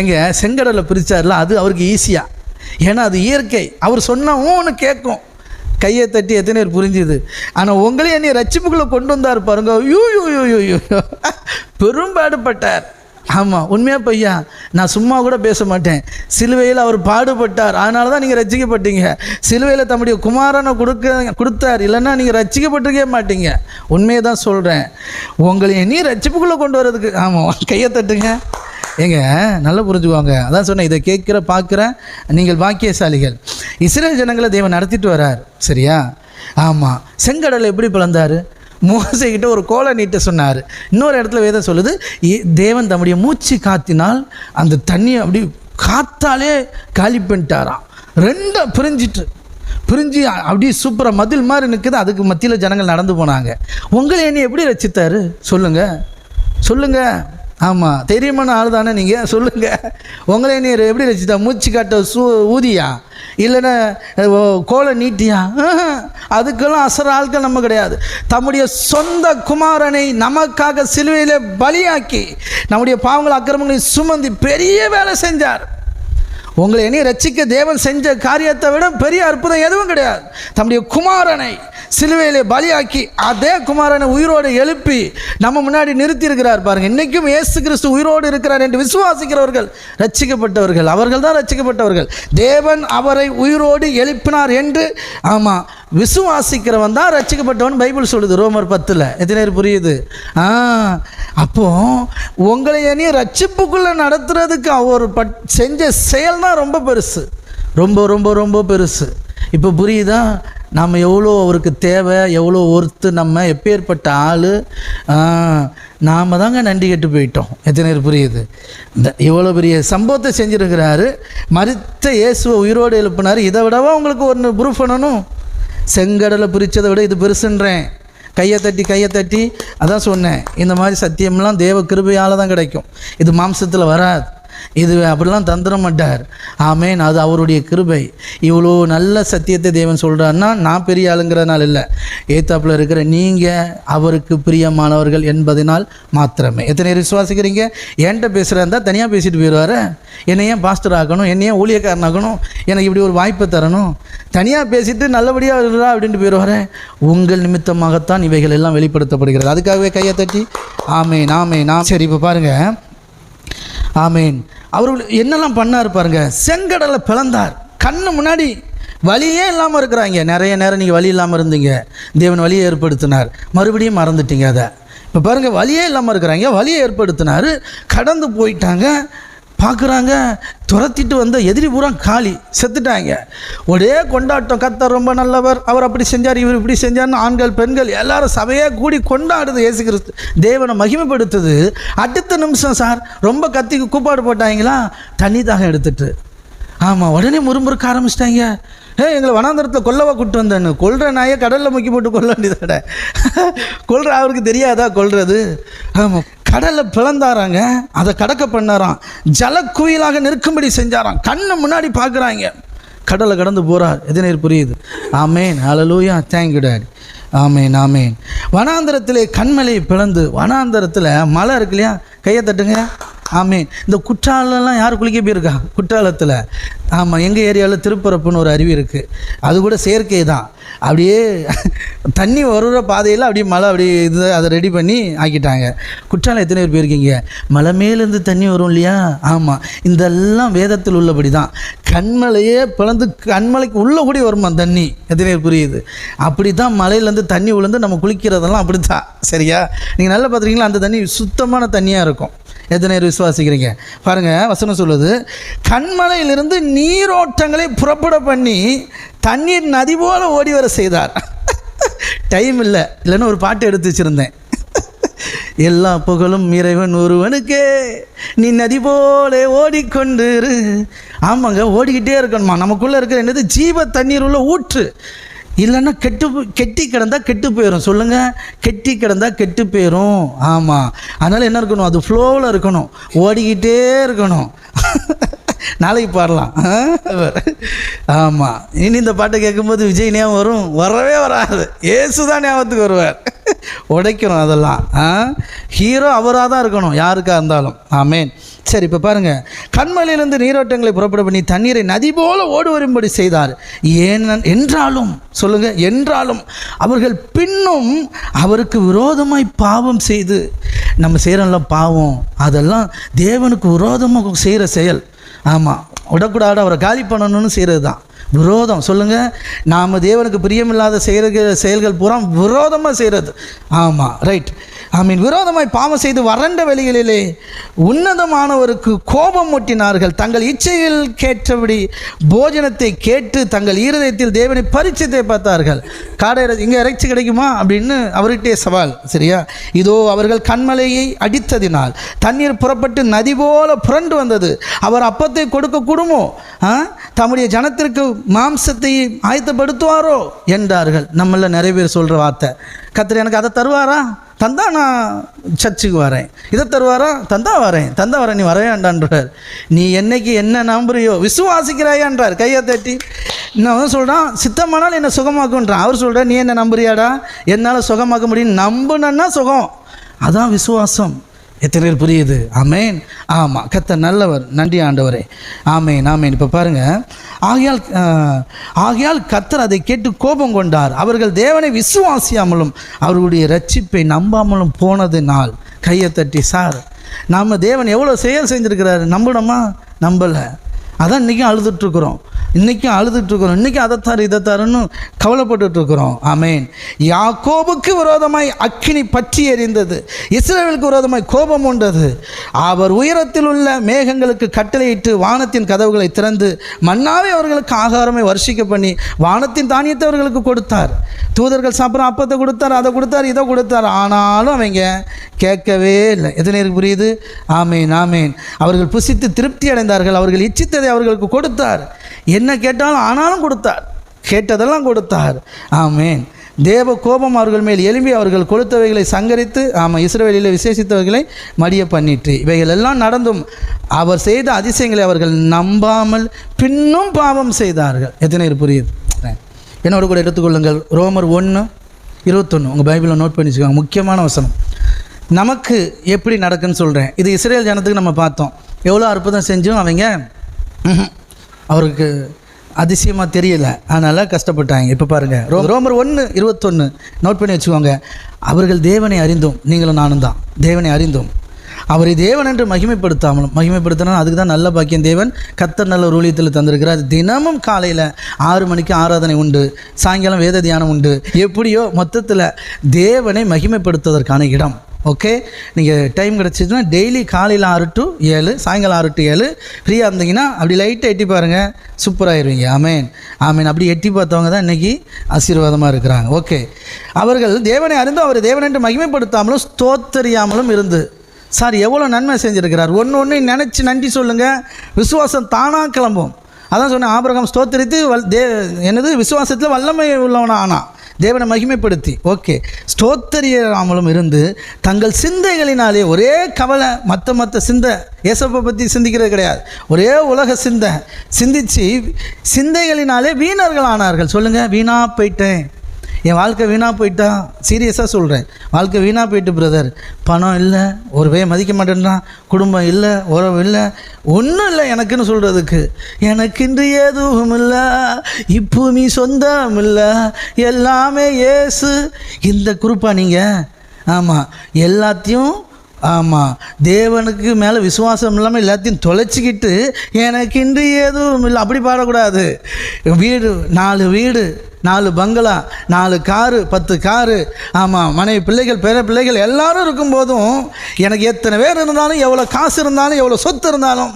எங்க செங்கடலை பிரித்தார்ல அது அவருக்கு ஈஸியாக ஏன்னா அது இயற்கை. அவர் சொன்ன ஒன்று கேட்கும் கையை தட்டி எத்தனை பேர் புரிஞ்சுது? ஆனால் உங்களையும் என்னை ரட்சிப்புக்குள்ளே கொண்டு வந்தார் பாருங்க. You you you you you பெரும்பாடுபட்டார் ஆமாம் உண்மையாக பையா நான் சும்மா கூட பேச மாட்டேன். சிலுவையில் அவர் பாடுபட்டார். அதனால தான் நீங்கள் ரச்சிக்கப்பட்டீங்க சிலுவையில் தம்முடைய குமாரனை கொடுக்க கொடுத்தார். இல்லைன்னா நீங்கள் ரட்சிக்கப்பட்டிருக்கவே மாட்டீங்க. உண்மையை தான் சொல்கிறேன் உங்களை நீ ரட்சிப்புக்குள்ளே கொண்டு வர்றதுக்கு ஆமாம் கையை தட்டுங்க. ஏங்க நல்லா புரிஞ்சுக்குவாங்க. அதான் சொன்னேன் இதை கேட்குற பார்க்குற நீங்கள் பாக்கியசாலிகள். இஸ்ரேல் ஜனங்களை தேவன் நடத்திட்டு வரார் சரியா? ஆமாம் செங்கடலை எப்படி பிளந்தார்? மோசைக்கிட்ட ஒரு கோலை நீட்ட சொன்னார். இன்னொரு இடத்துல வேதம் சொல்லுது இ- தேவன் தம்முடைய மூச்சு காத்தினால் அந்த தண்ணியை அப்படி காத்தாலே காலி பண்ணிட்டாராம். ரெண்டும் பிரிஞ்சிட்டு பிரிஞ்சு அப்படியே சூப்பராக மதில் மாதிரி நிற்குது அதுக்கு மத்தியில் ஜனங்கள் நடந்து போனாங்க. உங்களை என்னை எப்படி ரசித்தார்? சொல்லுங்கள் சொல்லுங்கள் ஆமாம் தெரியுமான ஆள் தானே நீங்கள் சொல்லுங்கள் உங்களே நீர் எப்படி ரசித்தா மூச்சு காட்ட சூ ஊதியா? இல்லைன்னா ஓ, கோலை நீட்டியா? அதுக்கெல்லாம் அசர ஆட்கள் நம்ம கிடையாது. தம்முடைய சொந்த குமாரனை நமக்காக சிலுவையில் பலியாக்கி நம்முடைய பாவங்கள் அக்கிரமங்களை சுமந்தி பெரிய வேலை செஞ்சார். உங்களை இனி ரட்சிக்க தேவன் செஞ்ச காரியத்தை விட பெரிய அற்புதம் எதுவும் கிடையாது. தம்முடைய குமாரனை சிலுவையிலே பலியாக்கி அதே குமாரனை உயிரோடு எழுப்பி நம்ம முன்னாடி நிறுத்தியிருக்கிறார் பாருங்க. இன்னைக்கும் இயேசு கிறிஸ்து உயிரோடு இருக்கிறார் என்று விசுவாசிக்கிறவர்கள் ரட்சிக்கப்பட்டவர்கள் அவர்கள் தான் ரட்சிக்கப்பட்டவர்கள். தேவன் அவரை உயிரோடு எழுப்பினார் என்று ஆமாம் விசுவாசிக்கிறவன் தான் ரட்சிக்கப்பட்டவன் பைபிள் சொல்லுது ரோமர் பத்தில். எத்தனை பேர் புரியுது? ஆ அப்போ உங்களை இனி ரட்சிப்புக்குள்ளே நடத்துறதுக்கு அவர் பட் செஞ்ச செயல் தான் ரொம்ப பெருசு. ரொம்ப ரொம்ப ரொம்ப பெருசு. இப்போ புரியுதா? நம்ம எவ்வளோ அவருக்கு தேவை எவ்வளோ ஒருத்து நம்ம எப்பேற்பட்ட ஆள். நாம் தாங்க நன்றி கெட்டு போயிட்டோம். எத்தனை பேர் புரியுது? இந்த இவ்வளோ பெரிய சம்பவத்தை செஞ்சுருக்கிறாரு. மறித்த இயேசுவை உயிரோடு எழுப்பினார். இதை விடவா உங்களுக்கு ஒன்று ப்ரூஃப் பண்ணணும்? செங்கடலை பிரித்ததை விட இது பெருசுன்றேன். கையை தட்டி கையை தட்டி அதான் சொன்னேன். இந்த மாதிரி சத்தியம்லாம் தேவ கிருபையால் தான் கிடைக்கும். இது மாம்சத்தில் வராது. இது அப்படிலாம் தந்துட மாட்டார். ஆமேன் அது அவருடைய கிருபை. இவ்வளோ நல்ல சத்தியத்தை தேவன் சொல்கிறாருன்னா நான் பெரிய ஆளுங்கிறதுனால இல்லை. ஏத்தாப்பில் இருக்கிற நீங்கள் அவருக்கு பிரியமானவர்கள் என்பதனால் மாத்திரமே. எத்தனை பேர் விசுவாசிக்கிறீங்க? என்கிட்ட பேசுகிறா இருந்தால் தனியாக பேசிட்டு போயிடுவார். என்னை ஏன் பாஸ்டர் ஆக்கணும்? என்னை ஏன் ஊழியக்காரன் எனக்கு இப்படி ஒரு வாய்ப்பை தரணும்? தனியாக பேசிட்டு நல்லபடியாக இருக்கிறா அப்படின்ட்டு போயிடுவாரு. உங்கள் நிமித்தமாகத்தான் இவைகள் எல்லாம் வெளிப்படுத்தப்படுகிறது. அதுக்காகவே கையை தட்டி ஆமே நாமே நான் சரி இப்போ பாருங்கள் ஆமேன். அவர்கள் என்னெல்லாம் பண்ணார் பாருங்க. செங்கடலை பிளந்தார். கண்ணு முன்னாடி வழியே இல்லாமல் இருக்கிறாங்க. நிறைய நேரம் நீங்கள் வழி இல்லாமல் இருந்தீங்க. தேவன் வழியை ஏற்படுத்தினார். மறுபடியும் மறந்துட்டீங்க அதை. இப்போ பாருங்கள் வழியே இல்லாமல் இருக்கிறாங்க. வழியை ஏற்படுத்தினார். கடந்து போயிட்டாங்க. பார்க்குறாங்க துரத்திட்டு வந்த எதிரி பூரா காலி செத்துட்டாங்க. ஒரே கொண்டாட்டம் கத்தர் ரொம்ப நல்லவர் அவர் அப்படி செஞ்சார் இவர் இப்படி செஞ்சார்னு ஆண்கள் பெண்கள் எல்லாரும் சபையே கூடி கொண்டாடுது ஏசு கிறிஸ்து. தேவனை மகிமைப்படுத்துது. அடுத்த நிமிஷம் சார் ரொம்ப கத்தி கூப்பாடு போட்டாங்களா? தண்ணி தாகம் எடுத்துட்டு. ஆமாம் உடனே முறுமுறுக்க ஆரம்பிச்சிட்டாங்க. ஏ எங்களை வனாந்தரத்தில் கொல்லவா கூட்டு வந்தேன்னு. கொள்கிற நாயை கடலில் முக்கி போட்டு கொல்ல வேண்டியதாட கொல்ற அவருக்கு தெரியாதா கொல்றது? ஆமாம் கடலை பிளந்தாராங்க அதை கடக்க பண்ணாராம். ஜலக்குயிலாக நிற்கும்படி செஞ்சாராம். கண்ணு முன்னாடி பார்க்குறாங்க. கடலை கடந்து போகிறார் எதிர்நீர் புரியுது? ஆமேன். அலலூயா தேங்க் யூ டாடி ஆமேன் ஆமேன். வனாந்தரத்திலே கண்மலை பிளந்து வனாந்தரத்தில் மலை இருக்கு இல்லையா? கையை தட்டுங்க. ஆமே இந்த குற்றாலெல்லாம் யார் குளிக்க போயிருக்கா குற்றாலத்தில். ஆமாம் எங்கள் ஏரியாவில் திருப்பரப்புன்னு ஒரு அருவி இருக்குது அது கூட செயற்கை தான். அப்படியே தண்ணி வருகிற பாதையில் அப்படியே மழை அப்படியே இது அதை ரெடி பண்ணி ஆக்கிட்டாங்க. குற்றாலம் எத்தனை பேர் போயிருக்கீங்க? மலை மேலேருந்து தண்ணி வரும் இல்லையா? ஆமாம் இதெல்லாம் வேதத்தில் உள்ளபடி தான் கண்மலையே பிளந்து கண்மலைக்கு உள்ளே கூட வருமா தண்ணி? எத்தனை பேர் புரியுது? அப்படி தான் மலையிலேருந்து தண்ணி விழுந்து நம்ம குளிக்கிறதெல்லாம் அப்படி தான் சரியா? நீங்கள் நல்லா பார்த்துருக்கீங்களா? அந்த தண்ணி சுத்தமான தண்ணியாக இருக்கும். எத்தனை பேர் விசுவாசிக்கிறீங்க? பாருங்கள் வசனம் சொல்லுது கண்மலையிலிருந்து நீரோட்டங்களை புறப்பட பண்ணி தண்ணீர் நதி போல ஓடி வர செய்தார். டைம் இல்லை இல்லைன்னு ஒரு பாட்டு எடுத்து வச்சுருந்தேன். எல்லா புகழும் இறைவன் ஒருவனுக்கே. நீ நதி போல ஓடிக்கொண்டு ஆமாங்க ஓடிக்கிட்டே இருக்கணுமா? நமக்குள்ளே இருக்கிற என்னது? ஜீவ தண்ணீர் உள்ள ஊற்று. இல்லைன்னா கெட்டு கெட்டி கிடந்தால் கெட்டு போயிடும் சொல்லுங்கள் கெட்டி கிடந்தால் கெட்டு போயிடும் ஆமாம் அதனால் என்ன இருக்கணும்? அது ஃப்ளோவில் இருக்கணும். ஓடிக்கிட்டே இருக்கணும். நாளைக்கு பாடலாம். ஆமாம் இனி இந்த பாட்டை கேட்கும்போது விஜய் ஞாபகம் வரும். வரவே வராது. ஏசு தான் ஞாபகத்துக்கு வருவார். உடைக்கணும் அதெல்லாம். ஆ? ஹீரோ அவராக தான் இருக்கணும் யாருக்காக இருந்தாலும். ஆமேன். சரி இப்போ பாருங்கள் கண்மலையிலிருந்து நீரோட்டங்களை புறப்பட பண்ணி தண்ணீரை நதி போல ஓடு வரும்படி செய்தார். ஏன் என்றாலும் சொல்லுங்கள் என்றாலும் அவர்கள் பின்னும் அவருக்கு விரோதமாய் பாவம் செய்து நம்ம செய்கிறோம்ல பாவம் அதெல்லாம் தேவனுக்கு விரோதமாக செய்கிற செயல். ஆமாம் விடக்கூடாது அவரை காலி பண்ணணும்னு செய்கிறது தான் விரோதம். சொல்லுங்கள் நாம் தேவனுக்கு பிரியமில்லாத செய்கிற செயல்கள் பூரா விரோதமாக செய்கிறது ஆமாம் ரைட் ஆமீன். விரோதமாய் பாவம் செய்து வறண்ட வெளிகளிலே உன்னதமானவருக்கு கோபம் ஒட்டினார்கள். தங்கள் இச்சையில் கேட்டபடி போஜனத்தை கேட்டு தங்கள் ஈரதயத்தில் தேவனை பரிச்சயத்தை பார்த்தார்கள். காடை இங்கே இறைச்சி கிடைக்குமா? அப்படின்னு அவர்கிட்டே சவால். சரியா? இதோ அவர்கள் கண்மலையை அடித்ததினால் தண்ணீர் புறப்பட்டு நதி போல புரண்டு வந்தது. அவர் அப்பத்தை கொடுக்க கூடுமோ? ஆ? தம்முடைய ஜனத்திற்கு மாம்சத்தை ஆயத்தப்படுத்துவாரோ? என்றார்கள். நம்மள நிறைய பேர் சொல்கிற வார்த்தை. கத்திர எனக்கு அதை தருவாரா? தந்தா நான் சர்ச்சுக்கு வரேன். இதை தருவாரா? தந்தா வரேன். தந்தா வரேன் நீ வரவேண்டான்றார் நீ என்னைக்கு என்ன நம்புறியோ விசுவாசிக்கிறாயான்றார் கையை தட்டி. நான் வந்து சொல்கிறான் சித்தமானால் என்னை சுகமாக்குன்றான் அவர் சொல்கிறார் நீ என்ன நம்புறியாடா? என்னால் சுகமாக்க முடியும். நம்புனன்னா சுகம். அதான் விசுவாசம். எத்தனை பேர் புரியுது? ஆமேன். ஆமாம் கத்த நல்லவர் நன்றி ஆண்டவரே. ஆமேன் ஆமேன். இப்போ பாருங்கள் ஆகையால் ஆகையால் கத்தர் அதை கேட்டு கோபம் கொண்டார். அவர்கள் தேவனை விசுவாசியாமலும் அவர்களுடைய ரட்சிப்பை நம்பாமலும் போனதினால் கையை தட்டி சார் நாம் தேவன் எவ்வளோ செயல் செஞ்சுருக்கிறாரு நம்பணுமா? நம்பலை. அதான் இன்றைக்கும் அழுதுட்ருக்குறோம் இன்றைக்கும் அழுதுட்ருக்குறோம் இன்றைக்கும் அதை தரு இதை தருன்னு கவலைப்பட்டுட்ருக்குறோம் ஆமேன். யாக்கோபுக்கு விரோதமாய் அக்கினி பற்றி எறிந்தது இஸ்ரேலுக்கு விரோதமாய் கோபம் உண்டது. அவர் உயரத்தில் உள்ள மேகங்களுக்கு கட்டளையிட்டு வானத்தின் கதவுகளை திறந்து மன்னாவே அவர்களுக்கு ஆகாரமே வருஷிக்க பண்ணி வானத்தின் தானியத்தை அவர்களுக்கு கொடுத்தார். தூதர்கள் சாப்பிட்ற அப்பத்தை கொடுத்தார் அதை கொடுத்தார் இதை கொடுத்தார். ஆனாலும் அவங்க கேட்கவே இல்லை. எத்தனை புரியுது? ஆமேன் ஆமேன். அவர்கள் புசித்து திருப்தி அடைந்தார்கள். அவர்கள் இச்சித்ததை அவர்களுக்கு கொடுத்தார். என்ன கேட்டாலும் ஆனாலும் கொடுத்தார். கேட்டதெல்லாம் கொடுத்தார். ஆமேன். தேவ கோபம் அவர்கள் மேல் எழும்பி அவர்கள் கொடுத்தவைகளை சங்கரித்து ஆமாம் இஸ்ரவேலில் விசேஷித்தவர்களை மடிய பண்ணிட்டு இவைகள் எல்லாம் நடந்தும் அவர் செய்த அதிசயங்களை அவர்கள் நம்பாமல் பின்னும் பாவம் செய்தார்கள். எத்தனை பேர் புரியுது? என்னோட கூட எடுத்துக்கொள்ளுங்கள். ரோமர் ஒன்று இருபத்தொன்று உங்கள் பைபிளை நோட் பண்ணி வச்சுக்கோங்க. முக்கியமான வசனம். நமக்கு எப்படி நடக்குன்னு சொல்கிறேன் இது இஸ்ரேல் ஜனத்துக்கு நம்ம பார்த்தோம். எவ்வளோ அற்புதம் செஞ்சும் அவங்க? ம்ஹும், அவருக்கு அதிசயமாக தெரியல. அதனால் கஷ்டப்பட்டாங்க. இப்போ பாருங்கள் ரோ ரோமர் ஒன்று இருபத்தொன்று நோட் பண்ணி வச்சுக்கோங்க. அவர்கள் தேவனை அறிந்தோம் நீங்களும் நானும் தான். தேவனை அறிந்தோம். அவரை தேவன் என்று மகிமைப்படுத்தாமலும் மகிமைப்படுத்தினா அதுக்கு தான் நல்ல பாக்கியம் தேவன் கத்தர் நல்ல ஒரு ஊழியத்தில் தந்திருக்கிறார். தினமும் காலையில் ஆறு மணிக்கு ஆராதனை உண்டு சாயங்காலம் வேத தியானம் உண்டு. எப்படியோ மொத்தத்தில் தேவனை மகிமைப்படுத்துவதற்கான இடம். ஓகே நீங்கள் டைம் கிடச்சிதுன்னா டெய்லி காலையில் ஆறு டு ஏழு சாயங்காலம் ஆறு டு ஏழு ஃப்ரீயாக இருந்தீங்கன்னா அப்படி லைட்டாக எட்டி பாருங்கள் சூப்பராகிடுவீங்க ஆமேன் ஆமேன் அப்படி எட்டி பார்த்தவங்க தான் இன்றைக்கி ஆசீர்வாதமாக இருக்கிறாங்க. ஓகே அவர்கள் தேவனை அறிந்தும் அவர் தேவன் என்று மகிமைப்படுத்தாமலும் ஸ்தோத்தறியாமலும் இருந்து சார் எவ்வளோ நன்மை செஞ்சுருக்கிறார். ஒன்று ஒன்று நினச்சி நன்றி சொல்லுங்கள் விசுவாசம் தானாக கிளம்பும். அதான் சொன்னேன் ஆபரகம் ஸ்தோத்திரித்து வல் தே என்னது? விசுவாசத்தில் வல்லமை உள்ளவனா ஆனா தேவனை மகிமைப்படுத்தி. ஓகே ஸ்தோத்தரியாமலும் இருந்து தங்கள் சிந்தைகளினாலே ஒரே கவலை மற்ற மற்ற சிந்தை ஏசப்பை பற்றி சிந்திக்கிறது கிடையாது. ஒரே உலக சிந்தை. சிந்திச்சு சிந்தைகளினாலே வீணர்கள் ஆனார்கள். சொல்லுங்கள் வீணாக போயிட்டேன். என் வாழ்க்கை வீணாக போயிட்டா? சீரியஸாக சொல்கிறேன் வாழ்க்கை வீணாக போயிட்டு பிரதர் பணம் இல்லை ஒரு வே மதிக்க மாட்டேன்றான் குடும்பம் இல்லை உறவு இல்லை ஒன்றும் இல்லை எனக்குன்னு சொல்கிறதுக்கு எனக்கின்றி எதுவும் இல்லை இப்போ நீ சொந்தம் இல்லை எல்லாமே ஏசு இந்த குரூப்பாக நீங்கள் ஆமாம் எல்லாத்தையும் ஆமாம் தேவனுக்கு மேலே விசுவாசம் இல்லாமல் எல்லாத்தையும் தொலைச்சிக்கிட்டு எனக்கு இன்று எதுவும் இல்லை. அப்படி பாடக்கூடாது. வீடு நாலு வீடு நாலு பங்களா நாலு காரு பத்து காரு ஆமாம் மனைவி பிள்ளைகள் பேர பிள்ளைகள் எல்லாரும் இருக்கும்போதும் எனக்கு எத்தனை பேர் இருந்தாலும் எவ்வளோ காசு இருந்தாலும் எவ்வளோ சொத்து இருந்தாலும்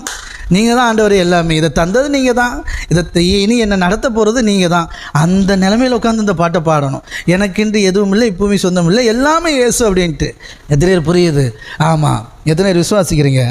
நீங்கள் தான் ஆண்டவர் எல்லாமே. இதை தந்தது நீங்கள் தான் இதை இனி என்னை நடத்த போகிறது நீங்கள் தான் அந்த நிலமையில் உட்காந்து இந்த பாட்டை பாடணும். எனக்கின்று எதுவும் இல்லை இப்பவுமே சொந்தம் இல்லை. எல்லாமே ஏசு அப்படின்ட்டு. எத்தனை பேர் புரியுது? ஆமாம் எத்தனை பேர் விசுவாசிக்கிறீங்க?